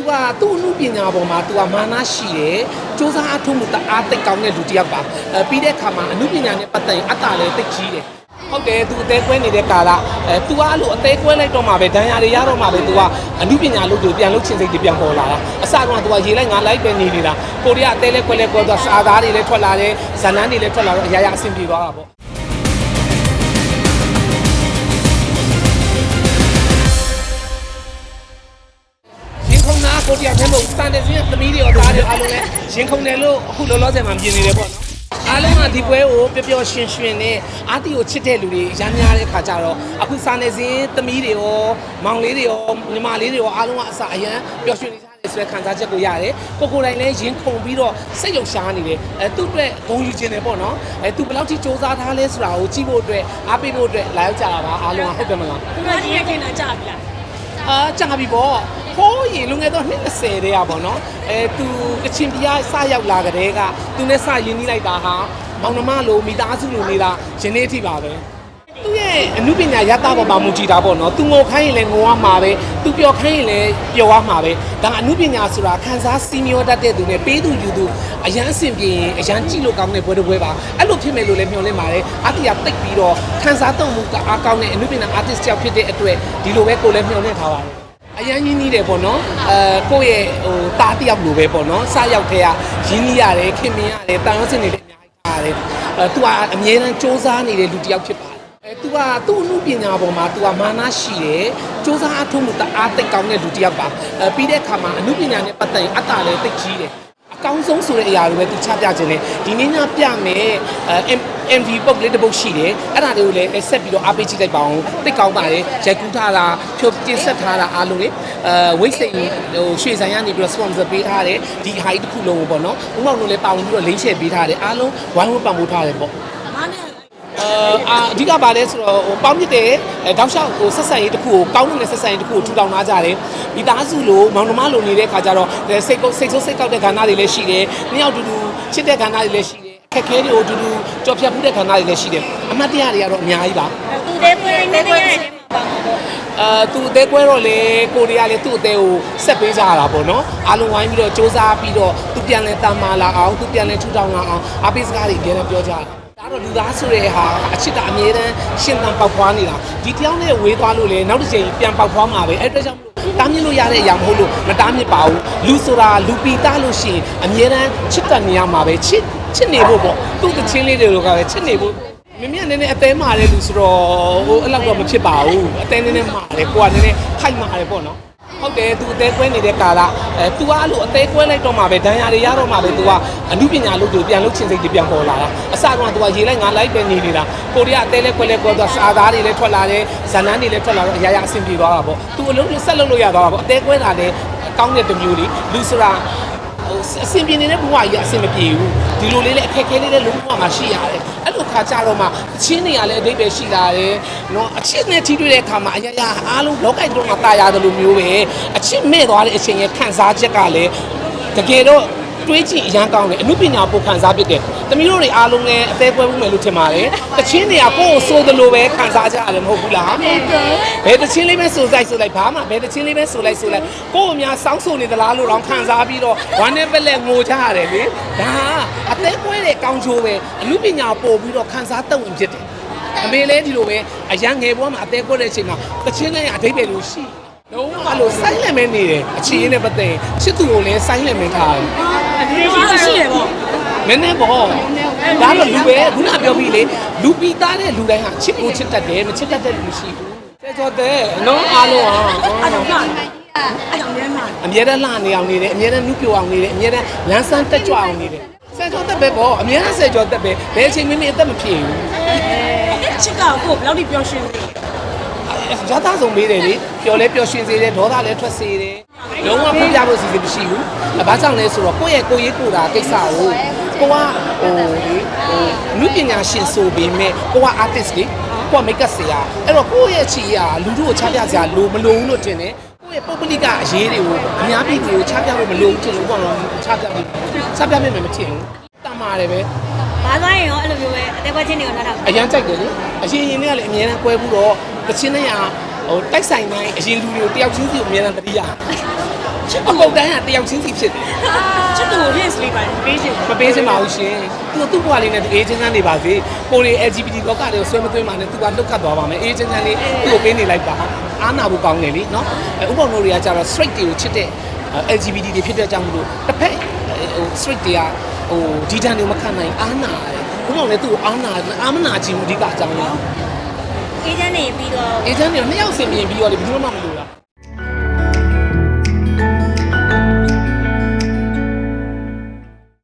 तू ကသူ့အမှုပညာပေါ်မှာ तू ကမာနရှိတယ်စ조사အထုံးမှုတအားသိကောင်းတဲ့လူတစ်ယောက်ပါအဲပြီးတဲ့အခါမှာအမှုပညာနဲ့ပတ်သက်ရင်အတ္တလည်းသိကြီးတယ်ဟုတ်တယ် तू အသေးကွဲနေတဲ့ကာလအဲ तू ကအဲ့လိုအသေးကွဲလိုက်တော့မှပဲဒဏ်ရာတွေရတော့မှပဲ तू ကအမှုပညာလုပ်သူပြန်လုပ်ချင်စိတ်တွေပြန်ပေါ်လာတာအစကတော့ तू ကရေလိုက်ငါလိုက်ပဲနေနေတာကိုရီးယားအသေးလဲကွဲလဲကွဲသွားစာသားတွေလည်းထွက်လာတယ်ဇလန်းတွေလည်းထွက်လာတော့အရာရာအဆင်ပြေသွားတာပေါ့ ကိုတရားထဲမဟုတ်စံတဲ့စင်းသမီးတွေရောသားတွေအားလုံးလည်းရင်ခုန်တယ်လို့အခုလောလောဆယ်မှာမြင်နေတယ်ပေါ့နော်အားလုံးကဒီပွဲကိုပျော်ပျော်ရွှင်ရွှင်နဲ့အာတီကိုချစ်တဲ့လူတွေရမ်းများတဲ့ခါကြတော့အခုစာနေစင်းသမီးတွေရောမောင်လေးတွေရောညီမလေးတွေရောအားလုံးကအစအရန်ပျော်ရွှင်နေကြတယ်ဆိုတဲ့ခံစားချက်ကိုရတယ်ကိုကိုယ်တိုင်လည်းရင်ခုန်ပြီးတော့စိတ်လှုပ်ရှားနေတယ်အဲသူ့အတွက်ဂုဏ်ယူခြင်းတယ်ပေါ့နော်အဲသူဘယ်လောက်ထိစ조사ထားလဲဆိုတာကိုကြည့်ဖို့အတွက်အားပေးဖို့အတွက်လာရောက်ကြတာပါအားလုံးကဟုတ်တယ်မလားဒီမှာဒီရခင်လာကြပြီလားအာကြာပြီပေါ့ ဟိုးရေလုံငယ်တော့နှစ်20တည်းอ่ะပေါ့နော်အဲသူကချင်ပြားစရောက်လာကြတဲ့ကသူနဲ့စရင်းနှီးလိုက်တာဟာမောင်နှမလိုမိသားစုလိုနေတာယနေ့အထိပါပဲသူ့ရဲ့အမှုပညာရတာပေါ်မှာမူကြည်တာပေါ့နော်သူငိုခိုင်းရင်လည်းငိုရမှာပဲသူပျော်ခိုင်းရင်လည်းပျော်ရမှာပဲဒါအမှုပညာဆိုတာခန်းစားစီမျောတတ်တဲ့သူနဲ့ပေးသူယူသူအရန်အဆင်ပြေရင်အရန်ကြည့်လို့ကောင်းတဲ့ပွဲတစ်ပွဲပါအဲ့လိုဖြစ်မယ်လို့လည်းမျှော်လင့်ပါတယ်အတီးကတိတ်ပြီးတော့ခန်းစားတော့မှုကအားကောင်းတဲ့အမှုပညာ artist ကြောက်ဖြစ်တဲ့အတွက်ဒီလိုပဲကိုယ်လည်းမျှော်လင့်ထားပါတယ် အရန်ရင်းနှီးတယ်ပေါ့နော်အဲကိုယ့်ရဲ့ဟိုသားတယောက်လိုပဲပေါ့နော်စရောက်တဲ့ကရင်းနှီးရတယ်ခင်မင်ရတယ်တန်ရုံးစင်တွေလည်းအများကြီးထားရတယ်အဲသူကအမြဲတမ်းစူးစမ်းနေတဲ့လူတစ်ယောက်ဖြစ်ပါတယ်အဲသူကသူ့အမှုပညာပေါ်မှာသူကမာနရှိတယ်စူးစမ်းအထုမှုတအားတိတ်ကောင်းတဲ့လူတစ်ယောက်ပါအဲပြီးတဲ့အခါမှာအမှုပညာနဲ့ပတ်သက်ရင်အတ္တလည်းသိကြီးတယ် ကောင်းဆုံးဆိုတဲ့အရာတွေပဲသူချပြခြင်းလေဒီနေ့ညပြမယ်အဲ MV ပုတ်လေးတစ်ပုတ်ရှိတယ်အဲ့ဒါတွေကိုလည်းဆက်ပြီးတော့အားပေးကြည့်လိုက်ပါအောင်သိကောင်းပါတယ်ရိုက်ကူးထားတာဖြုတ်တင်ဆက်ထားတာအားလုံးလေအဲဝိတ်စိန်ဟိုရွှေဆိုင်ကနေပြီးတော့ sponsor ပေးထားတယ်ဒီ high တစ်ခုလုံးကိုပေါ့နော်ဥမောင်တို့လည်းပါဝင်ပြီးတော့လိမ့်ချဲပေးထားတယ်အားလုံးဝိုင်းဝန်းပံ့ပိုးထားတယ်ပေါ့မားနဲ့ အာအာအဓိကပါလဲဆိုတော့ဟိုပေါင်းမြစ်တဲ့အဲတောက်လျှောက်ဟိုဆက်ဆံရေးတစ်ခုကိုကောင်းတဲ့ဆက်ဆံရေးတစ်ခုကိုထူထောင်လာကြတယ်ဒီသားစုလိုမောင်နှမလိုနေတဲ့ခါကျတော့အဲစိတ်ကုတ်စိတ်ဆိုးစိတ်ကောက်တဲ့ခန္ဓာတွေလည်းရှိတယ်နှစ်ယောက်တူတူချစ်တဲ့ခန္ဓာတွေလည်းရှိတယ်ခက်ခဲတွေကိုတူတူကြော်ဖြတ်မှုတဲ့ခန္ဓာတွေလည်းရှိတယ်အမှတ်တရတွေကတော့အများကြီးပါသူတဲပွဲနေနေရတယ်ပါမှာပေါ့အာသူအသေးကွဲတော့လေကိုရီးယားလေသူ့အသေးကိုဆက်ပေးကြရတာပေါ့နော်အားလုံးဝိုင်းပြီးတော့စူးစမ်းပြီးတော့သူပြန်လဲတမ်းမာလာအောင်သူပြန်လဲထူထောင်လာအောင်အပိစကားတွေအများနဲ့ပြောကြတယ်ဒါ တော့လူသားဆိုတဲ့ဟာအချစ်ကအမြဲတမ်းရှင်သန်ပေါက်ဖွားနေတာဒီတယောက်နဲ့ဝေးသွားလို့လေနောက်တစ်ချိန်ပြန်ပေါက်ဖွားမှာပဲအဲ့အတွက်ကြောင့်မလို့တားမြစ်လို့ရတဲ့အရာမဟုတ်လို့မတားမြစ်ပါဘူးလူဆိုတာလူပီတာလို့ရှိရင်အမြဲတမ်းချစ်တတ်နေရမှာပဲချစ်ချစ်နေဖို့ပေါ့သူ့တချင်းလေးတွေကပဲချစ်နေဖို့မင်းမနည်းနည်းအသေးမာတယ်လူဆိုတော့ဟိုအဲ့လောက်တော့မဖြစ်ပါဘူးအသေးနည်းနည်းမာတယ်ကိုကနည်းနည်းခိုက်မာတယ်ပေါ့နော် ဟုတ်တယ်သူအသေးကွဲနေတဲ့ကာလအဲ तू ကအဲ့လိုအသေးကွဲလိုက်တော့မှပဲဒဏ်ရာတွေရတော့မှပဲ तू ကအမှုပညာလုပ်သူပြန်လုပ်ချင်စိတ်တွေပြန်ပေါ်လာတာအစကတော့ तू ကရေလိုက်ငါလိုက်ပဲနေနေတာကိုရီးယားအသေးလဲကွဲလဲကွဲသွားစာသားတွေလည်းထွက်လာတယ်ဇလန်းတွေလည်းထွက်လာတော့အရာရာအဆင်ပြေသွားတာပေါ့ तू အလုံးလုံးဆက်လုပ်လို့ရသွားတာပေါ့အသေးကွဲတာလည်းကောင်းတဲ့တစ်မျိုးလေးလူဆိုတာ ဟိုအဆင်ပြေနေတဲ့ဘဝကြီးကအဆင်မပြေဘူးဒီလိုလေးလည်းအခက်ခဲလေးလည်းလုံးဝမှာရှိရတယ် အဲ့လိုခါကြတော့မှအချင်းတွေကလည်းအတိတ်ပဲရှိလာတယ်နော်အချင်းနဲ့ထိတွေ့တဲ့အခါမှာအရာရာအားလုံးလောကကြီးတော့မှတာရတယ်လို့မျိုးပဲအချင်းမဲ့သွားတဲ့အချိန်ရဲ့ခံစားချက်ကလည်းတကယ်တော့တွေးကြည့်အရန်ကောင်းတယ်အမှုပညာပိုခံစားဖြစ်တယ်တမီးတို့တွေအားလုံးလည်းအသေးပွဲမှုမယ်လို့ထင်ပါတယ်တချင်းတွေကကိုယ့်ကိုစိုးသလိုပဲခံစားကြရတယ်မဟုတ်ဘူးလားဘယ်တချင်းလေးပဲစိုးဆိုင်စိုးလိုက်ဘာမှဘယ်တချင်းလေးပဲစိုးလိုက်စိုးလိုက်ကိုယ့်အများစောင်းဆိုနေသလားလို့တော့ခံစားပြီးတော့ဝမ်းနဲ့ပက်လက်ငိုကြရတယ်လေဒါအသေးပွဲတဲ့ ကောင်းချိုးပဲအမှုပညာပို့ပြီးတော့ခံစားတတ်ဝင်ဖြစ်တယ်အမေလည်းဒီလိုပဲအရန်ငယ်ဘွားမှာအသေးပွဲတဲ့အချိန်မှာတချင်းလေးကအဓိပ္ပာယ်လို့ရှိလုံးဝလို့ဆိုင်းလန့်မဲနေတယ်အချီးနဲ့ပတ်သက်ရင်ချစ်သူကိုလည်းဆိုင်းလန့်မဲထားတယ်ဒီမှာရှိရပေါ့နည်းနည်းပေါ့ဒါတော့လူပဲခုနပြောပြီးလေလူပီသားတဲ့လူတိုင်းဟာချစ်ကိုချစ်တတ်တယ်မချစ်တတ်တဲ့လူမရှိဘူးဆဲကျော်တဲ့နော်အားလုံးဟာအဲ့တော့ကအဲ့တော့မြန်မှာအမြဲတမ်းလှနေအောင်နေတယ်အမြဲတမ်းနုပြအောင်နေတယ်အမြဲတမ်းလမ်းဆန်းတက်ကြွအောင်နေတယ် ဆဲကျော်တက်ပဲပေါ့အမြဲတမ်းဆဲကျော်တက်ပဲဘယ်အချိန်မှမအသက်မပြေဘူးအဲ့ချစ်ကောကိုဘယ်လောက်ထိပျော်ရွှင်လဲရသဆုံးမေးတယ်လေပျော်လဲပျော်ရွှင်စေတယ်ဒေါသလည်းထွက်စေတယ်လုံးဝပြပြဖို့စီစဉ်မရှိဘူး။ဘာကြောင့်လဲဆိုတော့ကိုယ့်ရဲ့ကိုယ်ရေးကိုယ်တာကိစ္စကိုကိုကဟိုဟိုလူပညာရှင်ဆိုပေမဲ့ကိုက artist လေကိုက make up ဆရာအဲ့တော့ကိုယ့်ရဲ့ချီရလူတို့ကိုချပြစရာလိုမလိုဘူးလို့ထင်တယ်။ ကိုယ့်ရဲ့ပုဂ္ဂလိကအရေးတွေကိုအများပြည်သူကိုချပြဖို့မလိုဘူးထင်လို့ကတော့ချပြမယ်ချပြမယ်မထင်ဘူး။တမ်းပါတယ်ပဲဘာသွားရင်ရောအဲ့လိုမျိုးပဲအသေးပွဲချင်းတွေကိုနားထောင်အရန်ကြိုက်တယ်လေအရင်ရင်တွေကလည်းအများနဲ့ကွဲဘူးတော့တချင်းနဲ့ရဟိုတိုက်ဆိုင်တိုင်းအရင်လူတွေကိုတယောက်ချင်းစီကိုအများနဲ့တတိယချစ်အပုတ်တိုင်းကတယောက်ချင်းစီဖြစ်တယ်ချစ်သူကို hint လေးပါပေးချင်မပေးစင်ပါဘူးရှင်သူသူ့ဘဝလေးနဲ့သူအေးချမ်းချမ်းနေပါစေကိုရီ LGBT လောကတွေကိုဆွဲမသွင်းပါနဲ့သူကလွတ်ခတ်သွားပါမယ်အေးချမ်းချမ်းလေးသူ့ကိုပေးနေလိုက်ပါ အားနာဖို့ကောင်းတယ်လीနော်ဥပ္ပုံတို့တွေကကြတော့ straight တွေကိုချစ်တဲ့ LGBT တွေဖြစ်တဲ့ကြောင့်မလို့တစ်ဖက်ဟို straight တွေကဟိုဒီတန်တွေမခံနိုင်အားနာတယ်ဥပ္ပုံလည်းသူ့ကိုအားနာအားမနာချင်ဘူးအဓိကအကြောင်းလားအေဂျင့်နေပြီးတော့အေးချမ်းတွေနှစ်ယောက်ဆင်ပြင်ပြီးတော့လေဘယ်သူမှမလို့လား